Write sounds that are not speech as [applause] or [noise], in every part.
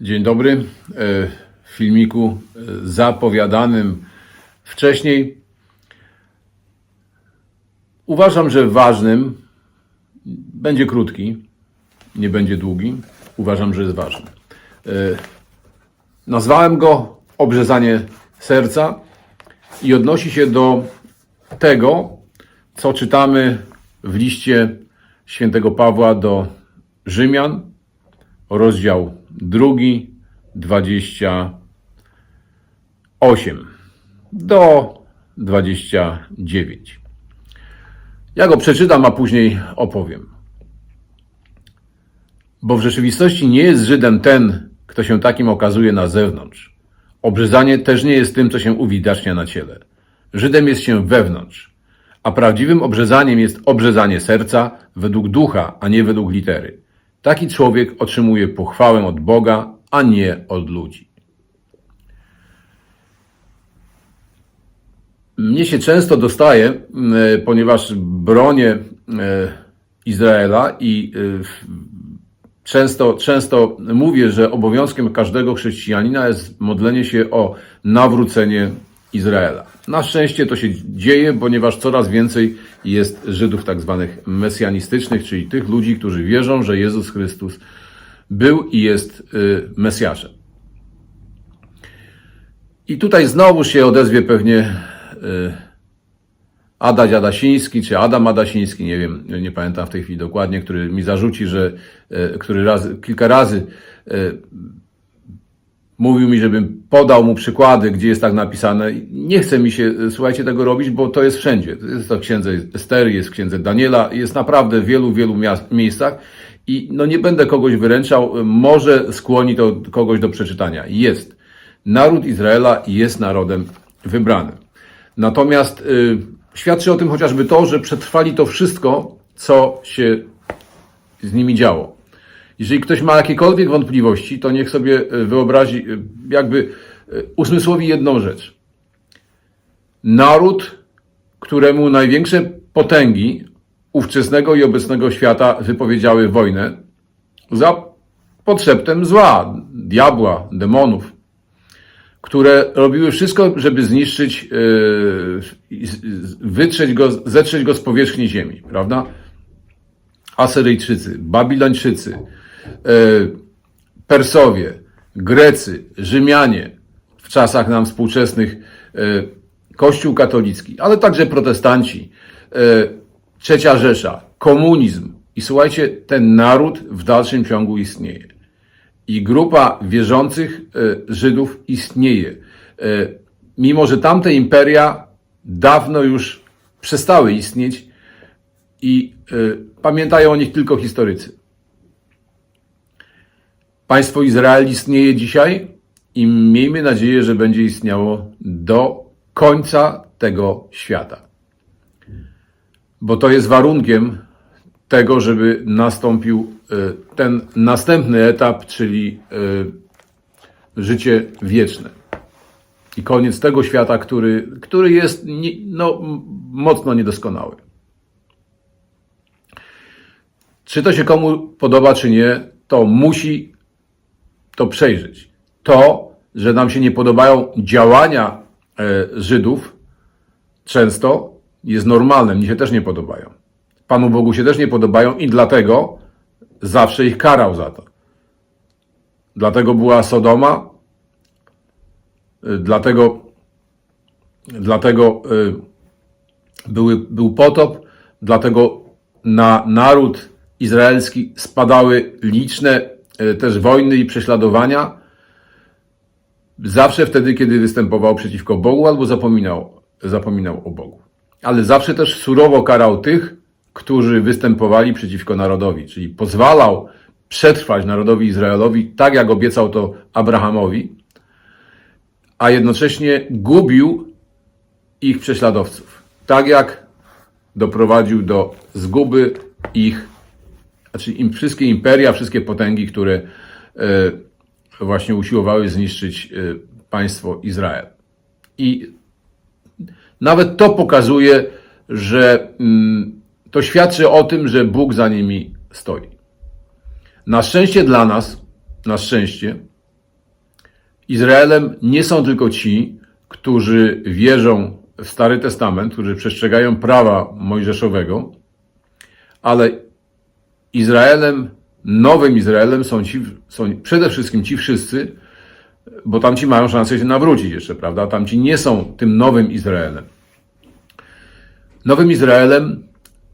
Dzień dobry. E, W filmiku e, zapowiadanym wcześniej uważam, że ważnym będzie krótki, nie będzie długi. Uważam, że jest ważny. E, Nazwałem go Obrzezanie serca i odnosi się do tego, co czytamy w liście świętego Pawła do Rzymian, rozdział drugi, 28 do 29. Ja go przeczytam, a później opowiem. Bo w rzeczywistości nie jest Żydem ten, kto się takim okazuje na zewnątrz. Obrzezanie też nie jest tym, co się uwidacznia na ciele. Żydem jest się wewnątrz, a prawdziwym obrzezaniem jest obrzezanie serca według ducha, a nie według litery. Taki człowiek otrzymuje pochwałę od Boga, a nie od ludzi. Mnie się często dostaje, ponieważ bronię Izraela i e, często, często mówię, że obowiązkiem każdego chrześcijanina jest modlenie się o nawrócenie Izraela. Na szczęście to się dzieje, ponieważ coraz więcej jest Żydów tak zwanych mesjanistycznych, czyli tych ludzi, którzy wierzą, że Jezus Chrystus był i jest y, Mesjaszem. I tutaj znowu się odezwie pewnie y, Adaś Adasiński, czy Adam Adasiński, nie wiem, nie pamiętam w tej chwili dokładnie, który mi zarzuci, że y, który raz, kilka razy mówił mi, żebym podał mu przykłady, gdzie jest tak napisane. Nie chce mi się, słuchajcie, tego robić, bo to jest wszędzie. Jest to w księdze Estery, jest w księdze Daniela, jest naprawdę w wielu, wielu miejscach i no nie będę kogoś wyręczał, może skłoni to kogoś do przeczytania. Jest. Naród Izraela jest narodem wybranym. Natomiast y, świadczy o tym chociażby to, że przetrwali to wszystko, co się z nimi działo. Jeżeli ktoś ma jakiekolwiek wątpliwości, to niech sobie e, wyobrazi, e, jakby e, usmysłowi jedną rzecz. Naród, któremu największe potęgi ówczesnego i obecnego świata wypowiedziały wojnę za podszeptem zła, diabła, demonów, które robiły wszystko, żeby zniszczyć, wytrzeć go, zetrzeć go z powierzchni ziemi, prawda? Asyryjczycy, Babilończycy, Persowie, Grecy, Rzymianie, w czasach nam współczesnych Kościół katolicki, ale także protestanci, Trzecia Rzesza, komunizm. I słuchajcie, ten naród w dalszym ciągu istnieje. I grupa wierzących Żydów istnieje. Mimo, że tamte imperia dawno już przestały istnieć i pamiętają o nich tylko historycy. Państwo Izrael istnieje dzisiaj i miejmy nadzieję, że będzie istniało do końca tego świata. Bo to jest warunkiem tego, żeby nastąpił y, ten następny etap, czyli y, życie wieczne. I koniec tego świata, który, który jest no, mocno niedoskonały. Czy to się komu podoba, czy nie, to musi to przejrzeć. To, że nam się nie podobają działania e, Żydów, często jest normalne. Mnie się też nie podobają. Panu Bogu się też nie podobają i dlatego zawsze ich karał za to. Dlatego była Sodoma, e, dlatego, dlatego e, były, był potop, dlatego na naród izraelski spadały liczne też wojny i prześladowania, zawsze wtedy, kiedy występował przeciwko Bogu albo zapominał, zapominał o Bogu. Ale zawsze też surowo karał tych, którzy występowali przeciwko narodowi, czyli pozwalał przetrwać narodowi Izraelowi, tak jak obiecał to Abrahamowi, a jednocześnie gubił ich prześladowców. Tak jak doprowadził do zguby ich znaczy im wszystkie imperia, wszystkie potęgi, które e, właśnie usiłowały zniszczyć e, państwo Izrael. I nawet to pokazuje, że mm, to świadczy o tym, że Bóg za nimi stoi. Na szczęście dla nas, na szczęście, Izraelem nie są tylko ci, którzy wierzą w Stary Testament, którzy przestrzegają prawa mojżeszowego, ale Izraelem, nowym Izraelem są, ci, są przede wszystkim ci wszyscy, bo tamci mają szansę się nawrócić jeszcze, prawda? Tamci nie są tym nowym Izraelem. Nowym Izraelem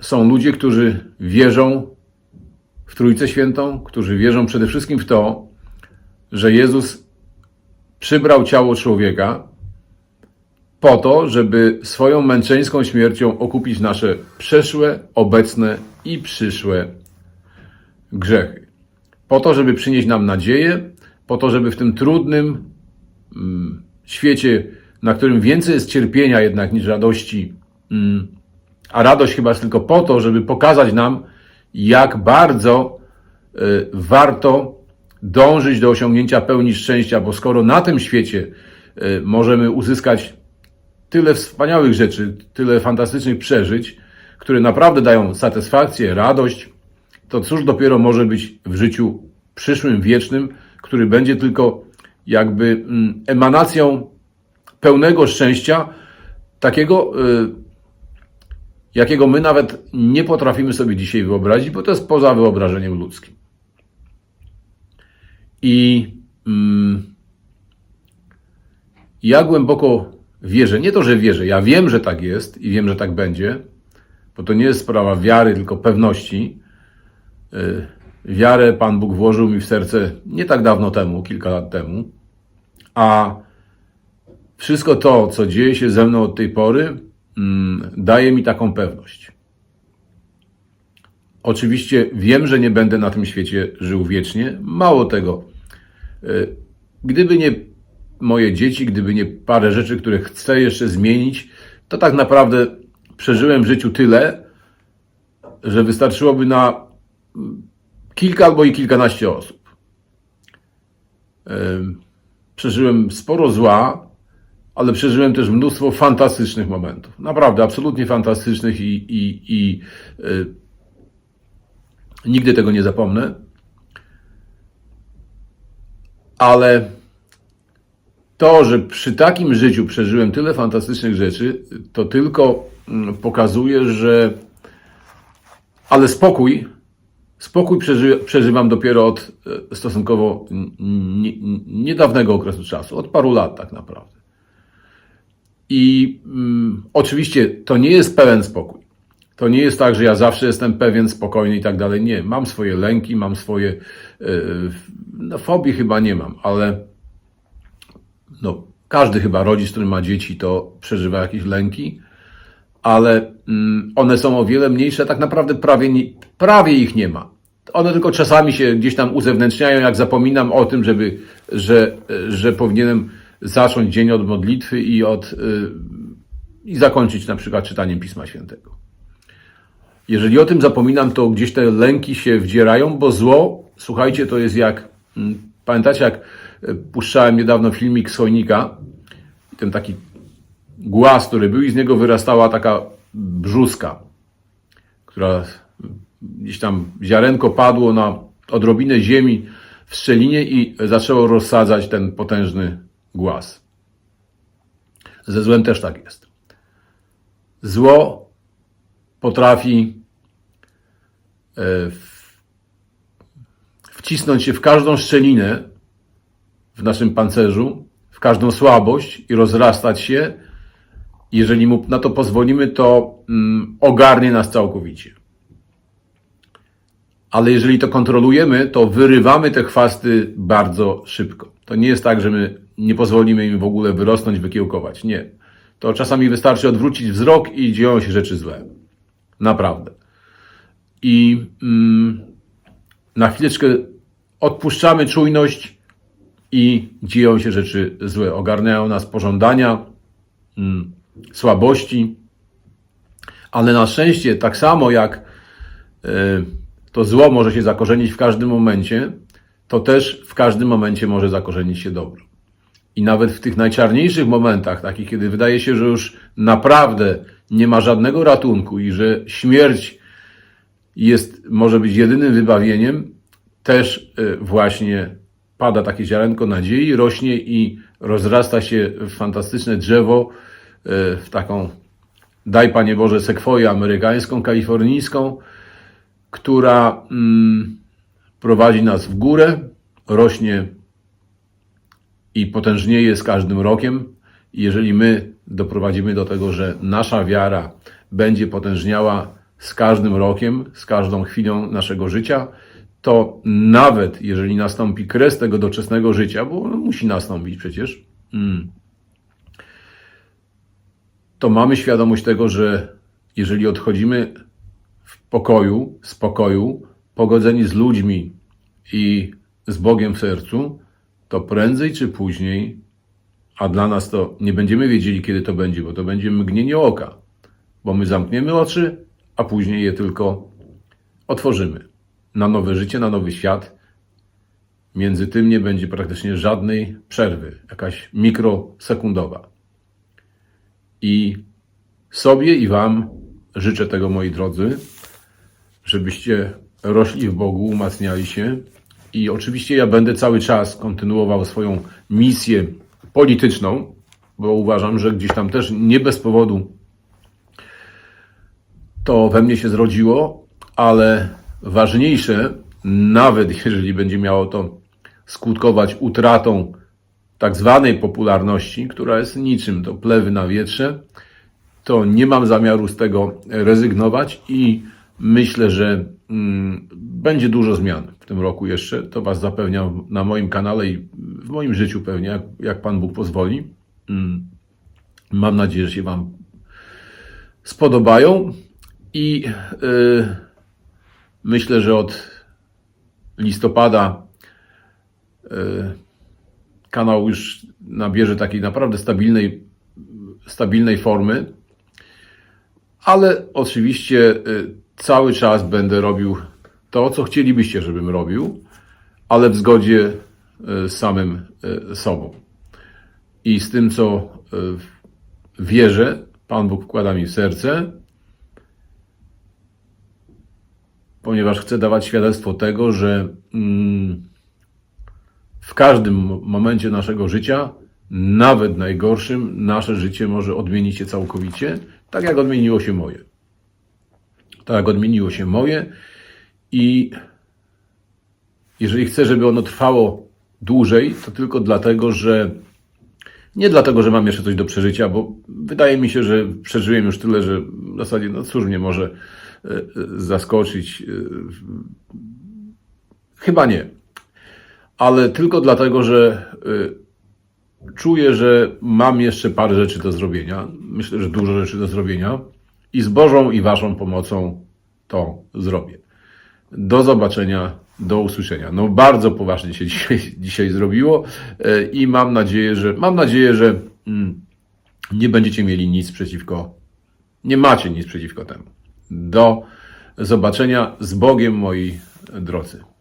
są ludzie, którzy wierzą w Trójcę Świętą, którzy wierzą przede wszystkim w to, że Jezus przybrał ciało człowieka po to, żeby swoją męczeńską śmiercią okupić nasze przeszłe, obecne i przyszłe grzechy. Po to, żeby przynieść nam nadzieję, po to, żeby w tym trudnym mm, świecie, na którym więcej jest cierpienia jednak niż radości, mm, a radość chyba jest tylko po to, żeby pokazać nam, jak bardzo y, warto dążyć do osiągnięcia pełni szczęścia, bo skoro na tym świecie y, możemy uzyskać tyle wspaniałych rzeczy, tyle fantastycznych przeżyć, które naprawdę dają satysfakcję, radość, to cóż dopiero może być w życiu przyszłym, wiecznym, który będzie tylko jakby mm, emanacją pełnego szczęścia, takiego, y, jakiego my nawet nie potrafimy sobie dzisiaj wyobrazić, bo to jest poza wyobrażeniem ludzkim. I mm, ja głęboko wierzę, nie to, że wierzę, ja wiem, że tak jest i wiem, że tak będzie, bo to nie jest sprawa wiary, tylko pewności. Y, Wiarę Pan Bóg włożył mi w serce nie tak dawno temu, kilka lat temu, a wszystko to, co dzieje się ze mną od tej pory, mm, daje mi taką pewność. Oczywiście wiem, że nie będę na tym świecie żył wiecznie. Mało tego, y, gdyby nie moje dzieci, gdyby nie parę rzeczy, które chcę jeszcze zmienić, to tak naprawdę przeżyłem w życiu tyle, że wystarczyłoby na kilka albo i kilkanaście osób. Em, Przeżyłem sporo zła, ale przeżyłem też mnóstwo fantastycznych momentów. Naprawdę, absolutnie fantastycznych i, i, i y, nigdy tego nie zapomnę. Ale to, że przy takim życiu przeżyłem tyle fantastycznych rzeczy, to tylko mm, pokazuje, że. Ale spokój, spokój przeży, przeżywam dopiero od e, stosunkowo niedawnego okresu czasu, od paru lat tak naprawdę. I mm, oczywiście to nie jest pełen spokój. To nie jest tak, że ja zawsze jestem pewien, spokojny i tak dalej. Nie, mam swoje lęki, mam swoje. Yy, no, fobii chyba nie mam, ale no, każdy chyba rodzic, który ma dzieci, to przeżywa jakieś lęki, ale mm, one są o wiele mniejsze, tak naprawdę prawie, prawie ich nie ma. One tylko czasami się gdzieś tam uzewnętrzniają, jak zapominam o tym, żeby, że, że powinienem zacząć dzień od modlitwy i, od, yy, i zakończyć na przykład czytaniem Pisma Świętego. Jeżeli o tym zapominam, to gdzieś te lęki się wdzierają, bo zło, słuchajcie, to jest jak, mm, pamiętacie jak e, puszczałem niedawno filmik Sojnika, ten taki głaz, który był i z niego wyrastała taka brzuska, która gdzieś tam ziarenko padło na odrobinę ziemi w szczelinie i zaczęło rozsadzać ten potężny głaz. Ze złem też tak jest. Zło potrafi e, wcisnąć się w każdą szczelinę w naszym pancerzu, w każdą słabość i rozrastać się. Jeżeli mu na to pozwolimy, to mm, ogarnie nas całkowicie. Ale jeżeli to kontrolujemy, to wyrywamy te chwasty bardzo szybko. To nie jest tak, że my nie pozwolimy im w ogóle wyrosnąć, wykiełkować. Nie. To czasami wystarczy odwrócić wzrok i dzieją się rzeczy złe. Naprawdę. I mm, na chwileczkę odpuszczamy czujność i dzieją się rzeczy złe. Ogarniają nas pożądania, mm, słabości, ale na szczęście, tak samo jak y, to zło może się zakorzenić w każdym momencie, to też w każdym momencie może zakorzenić się dobro. I nawet w tych najczarniejszych momentach, takich, kiedy wydaje się, że już naprawdę nie ma żadnego ratunku i że śmierć jest, może być jedynym wybawieniem, też y, właśnie pada takie ziarenko nadziei, rośnie i rozrasta się w fantastyczne drzewo, e, w taką, daj Panie Boże, sekwoję amerykańską, kalifornijską, która mm, prowadzi nas w górę, rośnie i potężnieje z każdym rokiem. Jeżeli my doprowadzimy do tego, że nasza wiara będzie potężniała z każdym rokiem, z każdą chwilą naszego życia, to nawet jeżeli nastąpi kres tego doczesnego życia, bo musi nastąpić przecież, mm, to mamy świadomość tego, że jeżeli odchodzimy w pokoju, spokoju, pogodzeni z ludźmi i z Bogiem w sercu, to prędzej czy później, a dla nas to nie będziemy wiedzieli, kiedy to będzie, bo to będzie mgnienie oka, bo my zamkniemy oczy, a później je tylko otworzymy na nowe życie, na nowy świat. Między tym nie będzie praktycznie żadnej przerwy, jakaś mikrosekundowa. I sobie i Wam życzę tego, moi drodzy, żebyście rośli w Bogu, umacniali się. I oczywiście ja będę cały czas kontynuował swoją misję polityczną, bo uważam, że gdzieś tam też nie bez powodu to we mnie się zrodziło, ale ważniejsze, nawet jeżeli będzie miało to skutkować utratą tak zwanej popularności, która jest niczym, to plewy na wietrze, to nie mam zamiaru z tego rezygnować i myślę, że mm, będzie dużo zmian w tym roku jeszcze. To Was zapewniam na moim kanale i w moim życiu pewnie, jak, Pan Bóg pozwoli. Mm, mam nadzieję, że się Wam spodobają i yy, myślę, że od listopada yy, kanał już nabierze takiej naprawdę stabilnej, stabilnej formy, ale oczywiście y, cały czas będę robił to, co chcielibyście, żebym robił, ale w zgodzie y, z samym y, sobą. I z tym, co y, wierzę, Pan Bóg wkłada mi w serce, ponieważ chcę dawać świadectwo tego, że mm, w każdym mo- momencie naszego życia, nawet najgorszym, nasze życie może odmienić się całkowicie, tak jak odmieniło się moje. Tak jak odmieniło się moje i jeżeli chcę, żeby ono trwało dłużej, to tylko dlatego, że nie dlatego, że mam jeszcze coś do przeżycia, bo wydaje mi się, że przeżyłem już tyle, że w zasadzie, no cóż mnie może e, e, zaskoczyć. e, Chyba nie. Ale tylko dlatego, że y, czuję, że mam jeszcze parę rzeczy do zrobienia. Myślę, że dużo rzeczy do zrobienia i z Bożą i Waszą pomocą to zrobię. Do zobaczenia, do usłyszenia. No bardzo poważnie się [laughs] dzisiaj, dzisiaj zrobiło y, i mam nadzieję, że mam nadzieję, że mm, nie będziecie mieli nic przeciwko, nie macie nic przeciwko temu. Do zobaczenia z Bogiem, moi drodzy.